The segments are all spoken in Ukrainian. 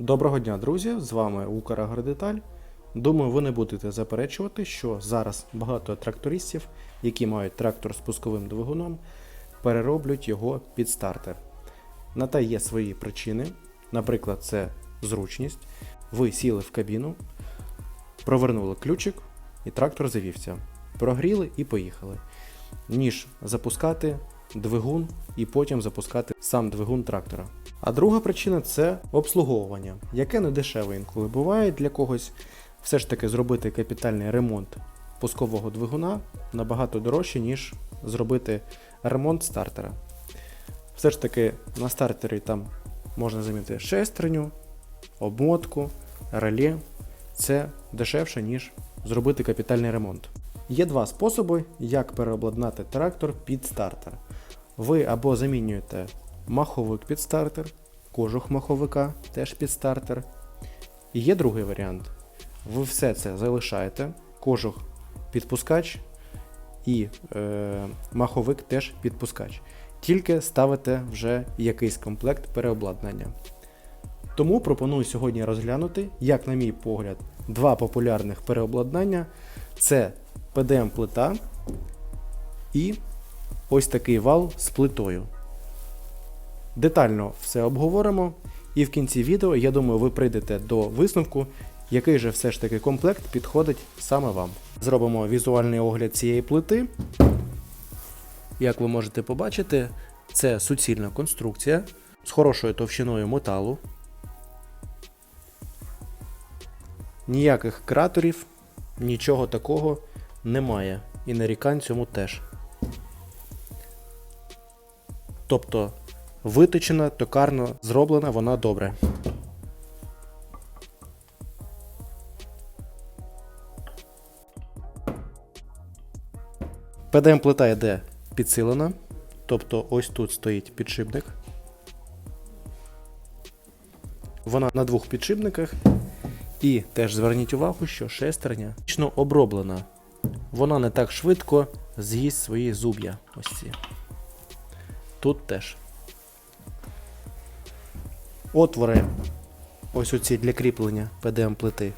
Доброго дня, друзі! З вами Украгродеталь. Думаю, ви не будете заперечувати, що зараз багато трактористів, які мають трактор з пусковим двигуном, перероблять його під стартер. На те є свої причини. Наприклад, це зручність. Ви сіли в кабіну, провернули ключик, і трактор завівся. Прогріли і поїхали. Ніж запускати двигун і потім запускати сам двигун трактора. А друга причина це обслуговування, яке не дешеве інколи буває для когось. Все ж таки зробити капітальний ремонт пускового двигуна набагато дорожче, ніж зробити ремонт стартера. Все ж таки на стартері там можна замінити шестерню, обмотку, реле. Це дешевше, ніж зробити капітальний ремонт. Є два способи, як переобладнати трактор під стартер. Ви або замінюєте маховик під стартер, кожух маховика теж під стартер. І є другий варіант. Ви все це залишаєте, кожух підпускач і е, маховик теж підпускач. Тільки ставите вже якийсь комплект переобладнання. Тому пропоную сьогодні розглянути, як, на мій погляд, два популярних переобладнання це PDM-плита і ось такий вал з плитою. Детально все обговоримо, і в кінці відео, я думаю, ви прийдете до висновку, який же все ж таки комплект підходить саме вам. Зробимо візуальний огляд цієї плити. Як ви можете побачити, це суцільна конструкція з хорошою товщиною металу. Ніяких кратерів, нічого такого немає. І нарікань цьому теж. Тобто виточена, токарно зроблена вона добре. ПДМ плита йде підсилена, тобто ось тут стоїть підшипник. Вона на двох підшипниках. І теж зверніть увагу, що шестерня точно оброблена. Вона не так швидко з'їсть свої зуб'я. Ось ці. Тут теж. Отвори, ось оці для кріплення PDM плити,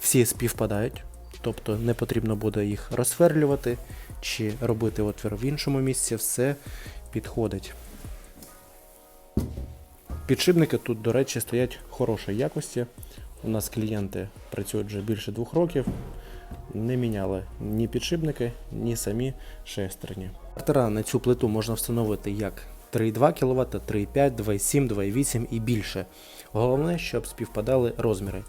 всі співпадають. Тобто не потрібно буде їх розсверлювати чи робити отвір в іншому місці, все підходить. Підшипники тут, до речі, стоять хорошої якості. У нас клієнти працюють вже більше двох років. Не міняли ні підшипники, ні самі шестерні. Стартера на цю плиту можна встановити як 3,2 кВт, 3,5, 2,7, 2,8 і більше. Головне, щоб співпадали розміри.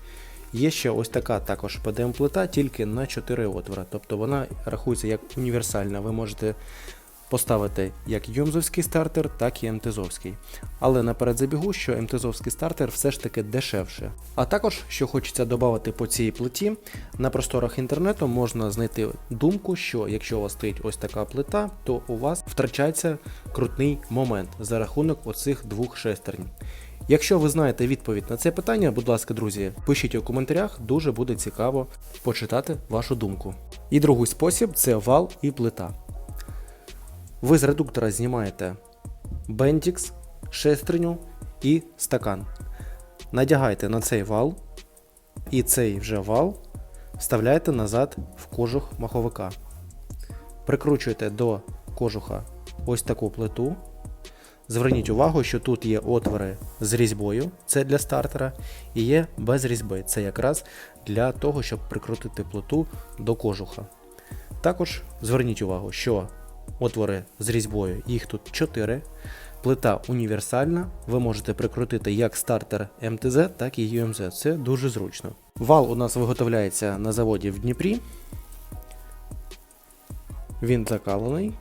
Є ще ось така також PDM-плита, тільки на 4 отвора. Тобто вона рахується як універсальна. Ви можете поставити як юмзовський стартер, так і МТЗовський. Але наперед забігу, що МТЗовський стартер все ж таки дешевше. А також, що хочеться додати по цій плиті, на просторах інтернету можна знайти думку, що якщо у вас стоїть ось така плита, то у вас втрачається крутний момент за рахунок оцих двох шестернь. Якщо ви знаєте відповідь на це питання, будь ласка, друзі, пишіть у коментарях, дуже буде цікаво почитати вашу думку. І другий спосіб це вал і плита. Ви з редуктора знімаєте бендікс, шестерню і стакан. Надягаєте на цей вал, і цей вже вал вставляєте назад в кожух маховика. Прикручуєте до кожуха ось таку плиту. Зверніть увагу, що тут є отвори з різьбою, це для стартера, і є без різьби, це якраз для того, щоб прикрутити плиту до кожуха. Також зверніть увагу, що отвори з різьбою, їх тут 4. Плита універсальна, ви можете прикрутити як стартер МТЗ, так і UMZ. Це дуже зручно. Вал у нас виготовляється на заводі в Дніпрі. Він закалений.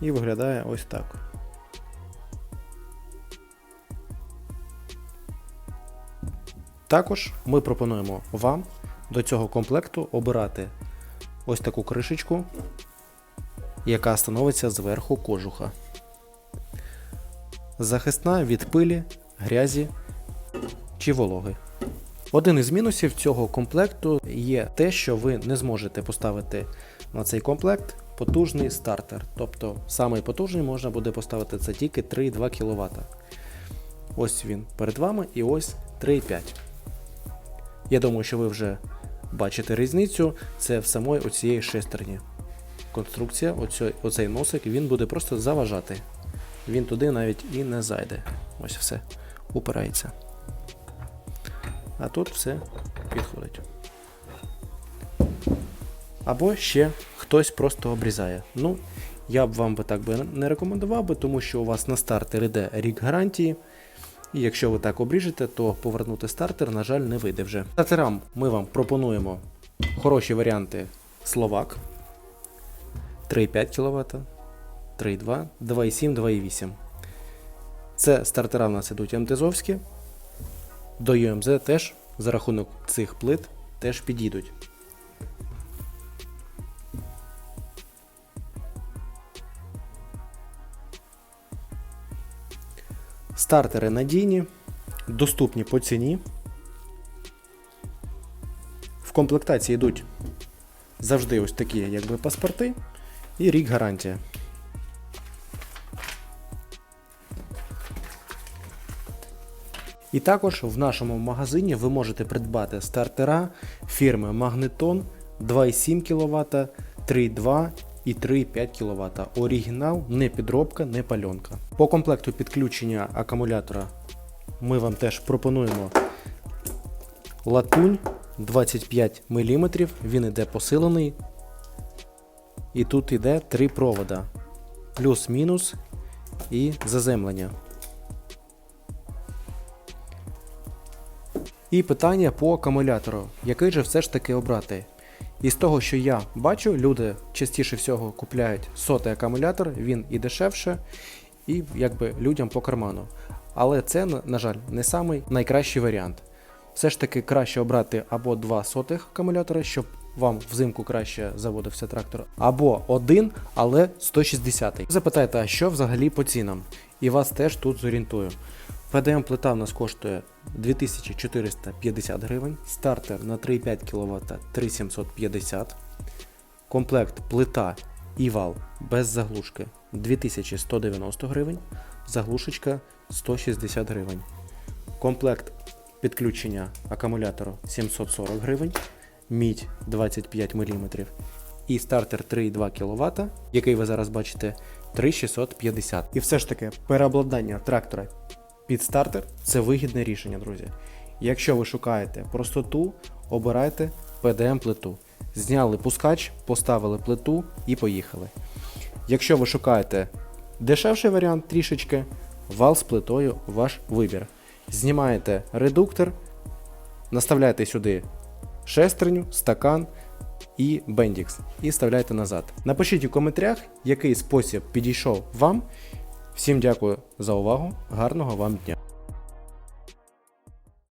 І виглядає ось так. Також ми пропонуємо вам до цього комплекту обирати ось таку кришечку, яка становиться зверху кожуха. Захисна від пилі, грязі чи вологи. Один із мінусів цього комплекту є те, що ви не зможете поставити на цей комплект потужний стартер. Тобто самий потужний можна буде поставити це тільки 3,2 кВт. Ось він перед вами і ось 3,5. Я думаю, що ви вже бачите різницю. Це в самої оцієї шестерні. Конструкція, оцей, оцей носик, він буде просто заважати. Він туди навіть і не зайде. Ось все упирається. А тут все підходить. Або ще хтось просто обрізає. Ну, я б вам би так би не рекомендував би, тому що у вас на стартер іде рік гарантії. І якщо ви так обріжете, то повернути стартер, на жаль, не вийде вже. Стартерам ми вам пропонуємо хороші варіанти Словак 3,5 кВт, 3,2, 2,7, 2,8. Це стартера в нас ідуть МТЗовські. До UMZ теж за рахунок цих плит теж підійдуть. Стартери надійні, доступні по ціні. В комплектації йдуть завжди ось такі якби паспорти і рік гарантія. І також в нашому магазині ви можете придбати стартера фірми Magneton 2,7 кВт, 3,2 і 3,5 кВт. Оригінал, не підробка, не пальонка. По комплекту підключення акумулятора ми вам теж пропонуємо латунь 25 мм, він іде посилений. І тут іде три провода. Плюс-мінус і заземлення. І питання по акумулятору, який же все ж таки обрати. І з того, що я бачу, люди частіше всього купляють сотий акумулятор, він і дешевше, і якби людям по карману. Але це, на жаль, не самий найкращий варіант. Все ж таки краще обрати або два сотих акумулятора, щоб вам взимку краще заводився трактор, або один, але 160. Запитайте, а що взагалі по цінам? І вас теж тут зорієнтую. ПДМ плита в нас коштує 2450 гривень, стартер на 3,5 кВт 3750, комплект плита і вал без заглушки 2190 гривень, заглушечка 160 гривень. Комплект підключення акумулятору 740 гривень, мідь 25 мм і стартер 3,2 кВт, який ви зараз бачите, 3650. І все ж таки переобладнання трактора під стартер це вигідне рішення, друзі. Якщо ви шукаєте простоту, обирайте PDM плиту. Зняли пускач, поставили плиту і поїхали. Якщо ви шукаєте дешевший варіант трішечки, вал з плитою ваш вибір. Знімаєте редуктор, наставляєте сюди шестерню, стакан і бендікс і вставляєте назад. Напишіть у коментарях, який спосіб підійшов вам. Всім дякую за увагу, гарного вам дня!